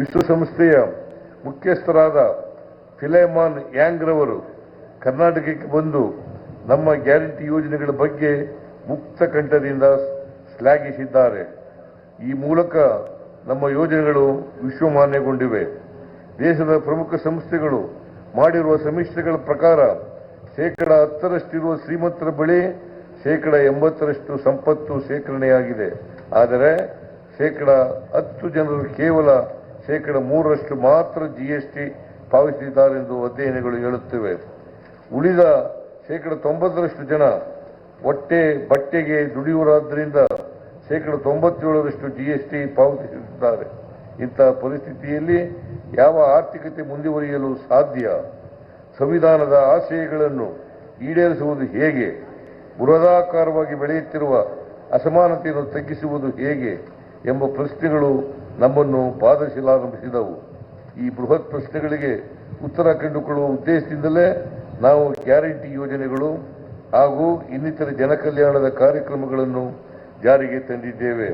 ವಿಶ್ವಸಂಸ್ಥೆಯ ಮುಖ್ಯಸ್ಥರಾದ ಫಿಲೆಮಾನ್ ಯಾಂಗ್ರವರು ಕರ್ನಾಟಕಕ್ಕೆ ಬಂದು ನಮ್ಮ ಗ್ಯಾರಂಟಿ ಯೋಜನೆಗಳ ಬಗ್ಗೆ ಮುಕ್ತ ಕಂಠದಿಂದ ಶ್ಲಾಘಿಸಿದ್ದಾರೆ. ಈ ಮೂಲಕ ನಮ್ಮ ಯೋಜನೆಗಳು ವಿಶ್ವಮಾನ್ಯಗೊಂಡಿವೆ. ದೇಶದ ಪ್ರಮುಖ ಸಂಸ್ಥೆಗಳು ಮಾಡಿರುವ ಸಮೀಕ್ಷೆಗಳ ಪ್ರಕಾರ ಶೇಕಡ ಹತ್ತರಷ್ಟಿರುವ ಶ್ರೀಮಂತರ ಬಳಿ ಶೇಕಡ ಎಂಬತ್ತರಷ್ಟು ಸಂಪತ್ತು ಶೇಖರಣೆಯಾಗಿದೆ. ಆದರೆ ಶೇಕಡ ಹತ್ತು ಜನರು ಕೇವಲ ಶೇಕಡ ಮೂರರಷ್ಟು ಮಾತ್ರ ಜಿಎಸ್ಟಿ ಪಾವತಿಸಿದ್ದಾರೆಂದು ಅಧ್ಯಯನಗಳು ಹೇಳುತ್ತಿವೆ. ಉಳಿದ ಶೇಕಡ ತೊಂಬತ್ತರಷ್ಟು ಜನ ಹೊಟ್ಟೆ ಬಟ್ಟೆಗೆ ದುಡಿಯುವರಾದ್ದರಿಂದ ಶೇಕಡ ತೊಂಬತ್ತೇಳರಷ್ಟು ಜಿಎಸ್ಟಿ ಪಾವತಿಸುತ್ತಿದ್ದಾರೆ ಇಂತಹ ಪರಿಸ್ಥಿತಿಯಲ್ಲಿ ಯಾವ ಆರ್ಥಿಕತೆ ಮುಂದುವರಿಯಲು ಸಾಧ್ಯ? ಸಂವಿಧಾನದ ಆಶಯಗಳನ್ನು ಈಡೇರಿಸುವುದು ಹೇಗೆ? ಬೃಹದಾಕಾರವಾಗಿ ಬೆಳೆಯುತ್ತಿರುವ ಅಸಮಾನತೆಯನ್ನು ತಗ್ಗಿಸುವುದು ಹೇಗೆ ಎಂಬ ಪ್ರಶ್ನೆಗಳು ನಮ್ಮನ್ನು ಪಾದಶಿಲಾರಂಭಿಸಿದವು. ಈ ಬೃಹತ್ ಪ್ರಶ್ನೆಗಳಿಗೆ ಉತ್ತರ ಕಂಡುಕೊಳ್ಳುವ ಉದ್ದೇಶದಿಂದಲೇ ನಾವು ಗ್ಯಾರಂಟಿ ಯೋಜನೆಗಳು ಹಾಗೂ ಇನ್ನಿತರ ಜನಕಲ್ಯಾಣದ ಕಾರ್ಯಕ್ರಮಗಳನ್ನು ಜಾರಿಗೆ ತಂದಿದ್ದೇವೆ.